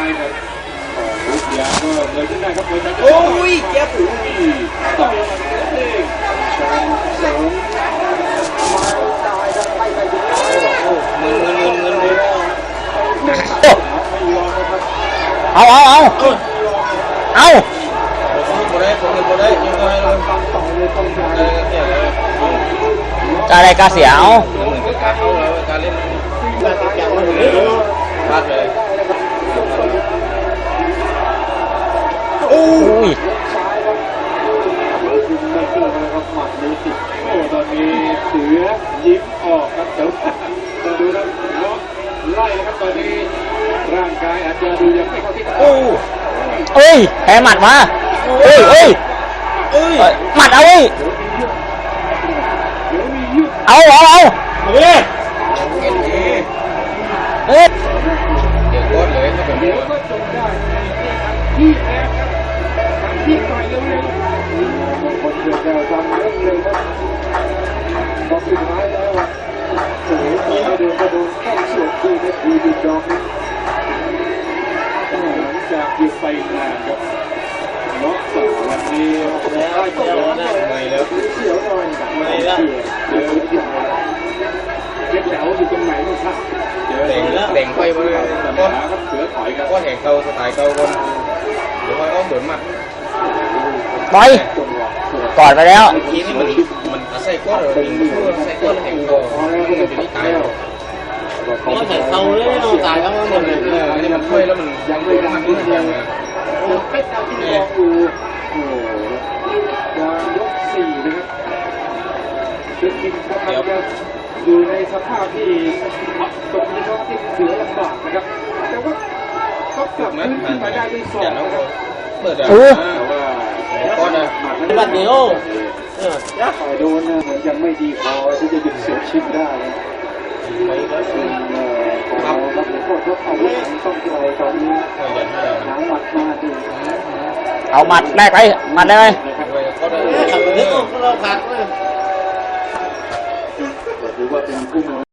hai này. Dạ rồi người thứ này có người đánh ôi chết ui tổng đi sáng sớm. Ngân ngân ngân ngân ngân ao ao ao ao ra đây ca sĩ áo. อุ้ยซ้ายครับคุณไม่เชื่อนะครับหมัดนี้ติดโอ้ตอนนี้เสือยิ้มออกครับแต่ว่าต้องดูนะเนาะไล่นะครับตอนนี้ร่างกายอาจจะดูยังไม่เข้าที่โอ้เอ้ยแพ้หมัดมาเอ้ยเอ้ยเอ้ยเอ้ยหมัดเอาเว้ยเดี๋ยวมียืดเอาเอาเอาเฮ้ยเงินดีเอ้ยเดี๋ยวก้อนเลยถ้าผมเดี๋ยวก็จบได้ที่แร กครับทำที่ต่อยเร็วๆบางคนเกิดจะทำเรื่องเร็วครับพอสุดท้ายแล้วอะโอ้โหไม่โดนก็โดนแข้งสวนคืนนะดีดีดอกนะหลังจากหยุดไปนานครับเนาะสองวันนี้ได้ก็ร้อนเลย ไม่แล้ว เสียวหน่อย ไม่ละ เดี๋ยวเดี๋ยวเจ็บแถวอยู่ตรงไหนไม่ทราบเดี๋ยว เด่งเด่งไปบ่เลย ก็ ก้อน ครับเสือถอยครับ ก้อนแห่งเก่าสไตล์เก่าก้อนเดี๋ยวค่อยอ้อมเดินมา ปล่อยกอดไปแล้ว ทีนี้มันมันใส่ก้อนเลยใส่ก้อนแห่งก่ามันจะเป็นตายแล้วก็แข่งเขาเลยต้องตายแล้วมันเหมือนเออนี่มันช่วยแล้วมันยังไม่มันมันยังยังเป็นดาวที่มองอยู่โอ้โหกลางยกสี่นะครับคือจริงกำลังจะอยู่ในสภาพที่ตกในช่วงที่เสือลำบากนะครับแต่ว่าเขากลับมันขึ้นมาได้ด้วยสองเองนะครับเปิดอะ โอ้ แต่ว่า ก้อนอะ บัดเดียวต่อยโดนนะเหมือนยังไม่ดีพอที่จะหยุดเสียชิปได้นะซึ่งเอ่อขอรับผิดชอบทุกอาวุธต้องใจตอนนี้หาหมัดมาดีเอาหมัดแรกไปหมัดได้ไหมนะครับก็ได้ถือว่าเป็นคู่มือ